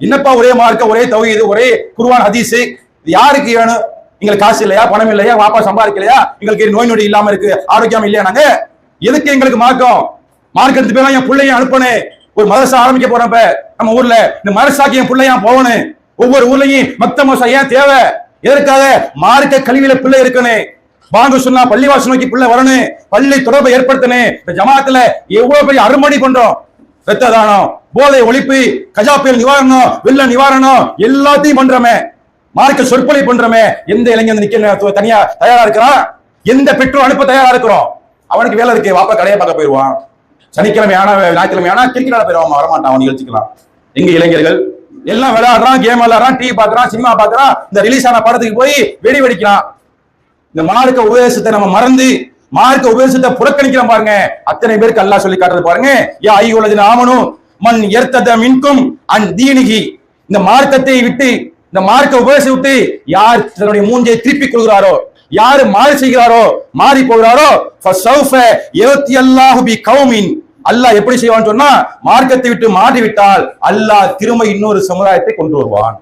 என்னப்பா ஒரே மார்க்க ஒரே தௌஹீது ஒரே குருவான் ஹதீஸ்? இது யாருக்கு வேணும்? எங்களுக்கு காசு இல்லையா? பணம் இல்லையா? வாப்பா சம்பாதிக்கலையா? எங்களுக்கு நோய் நொடி இல்லாம இருக்கு. ஆரோக்கியம் இல்லையா நாங்க? எதுக்கு எங்களுக்கு மார்க்கம் மார்க்கெட்டு போய் என் பிள்ளைய அனுப்பணும் ஒரு மதரசா ஆரம்பிக்க போறப்ப நம்ம ஊர்ல இந்த மதரசாக்கு என் பிள்ளையா போகணும். ஒவ்வொரு ஊர்லயும் மத்த மோசம் ஏன் தேவை? எதற்காக? மார்க்க கல்வியில பிள்ளை இருக்கணும். வாங்க சொன்னா பள்ளிவாசல் நோக்கி பிள்ளை வரணும். பள்ளி தொடர்பை ஏற்படுத்தணும். இந்த ஜமாத்துல எவ்வளவு பெரிய அருமடி பண்றோம் ரத்த தானம் போதை ஒழிப்பு கஜா புயல் நிவாரணம் வெள்ள நிவாரணம் எல்லாத்தையும் பண்றோமே. மார்க்க சொற்பொழி பண்றோமே. எந்த இளைஞன் நிக்க தனியா தயாரா இருக்கிறான்? எந்த பெற்றோர் அனுப்ப தயாரா இருக்கிறோம்? அவனுக்கு வேலை இருக்கு வாப்பா கடையை பார்க்க போயிடுவான். சனிக்கிழமை ஆனா ஞாயிற்றுக்கிழமை ஆனா கிரிக்கெட் ஆட போயிடுவான் வரமாட்டான் அவன் நிகழ்ச்சிக்கலாம் எங்க இளைஞர்கள்? எல்லாம் விளையாடுறான் கேம் விளையாடுறான் டிவி பாக்குறான் சினிமா பாக்குறான் இந்த ரிலீஸ் ஆன படத்துக்கு போய் வெடி வெடிக்கிறான். இந்த மார்க்க உபதேசத்தை நம்ம மறந்து மார்க்க உபதேசத்தை புறக்கணிக்கிற பாருங்க. அத்தனை பேருக்கு அல்லாஹ் சொல்லி காட்டுறது பாருங்க. யா ஐயோலது ஆமனும் மண் எர்த்தத மின்கும் அன் தீனிகி இந்த மார்க்கத்தை விட்டு இந்த மார்க்க உபதேசம் விட்டு யார் தன்னுடைய மூஞ்சை திருப்பிக் கொள்கிறாரோ யாரு மாறி செய்கிறாரோ மாறி போகிறாரோ ஃபஸௌஃப யத்தி கௌமின் அல்லாஹ் எப்படி செய்வான்னு சொன்னா மார்க்கத்தை விட்டு மாறி விட்டால் அல்லாஹ் திரும்ப இன்னொரு சமுதாயத்தை கொண்டு வருவான்.